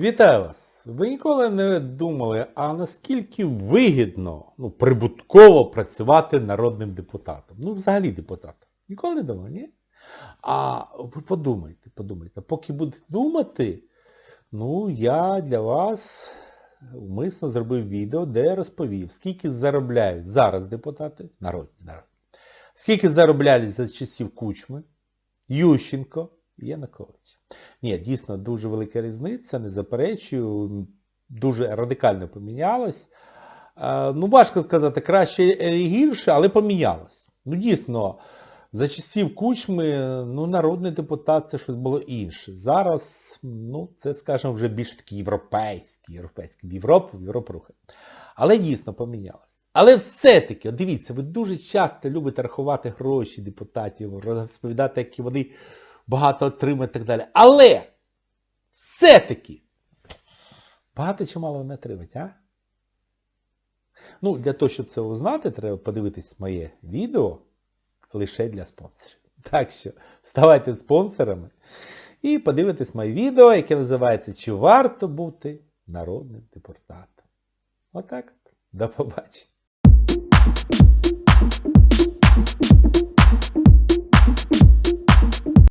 Вітаю вас! Ви ніколи не думали, а наскільки вигідно, ну, прибутково працювати народним депутатом? Ну, взагалі депутатом. Ніколи не думали, ні? А ви подумайте, подумайте. Поки будете думати, ну, я для вас умисно зробив відео, де розповів, скільки заробляють зараз депутати, народні народні, скільки заробляли за часів Кучми, Ющенко і Янукович. Ні, дійсно дуже велика різниця, не заперечую, дуже радикально помінялось. Е, Ну, важко сказати, краще і гірше, але помінялось. Ну, дійсно, за часів Кучми, ну, народний депутат це щось було інше. Зараз, ну, це, скажімо, вже більш такий європейський, європейський, в Європу, в Європу рухає. Але дійсно помінялось. Але все-таки, дивіться, ви дуже часто любите рахувати гроші депутатів, розповідати, які вони багато отримують і так далі. Але все-таки багато чи мало вони отримують, а? Ну, для того, щоб це узнати, треба подивитись моє відео лише для спонсорів. Так що ставайте спонсорами і подивитись моє відео, яке називається Чи варто бути народним депутатом? Отак от. До побачення.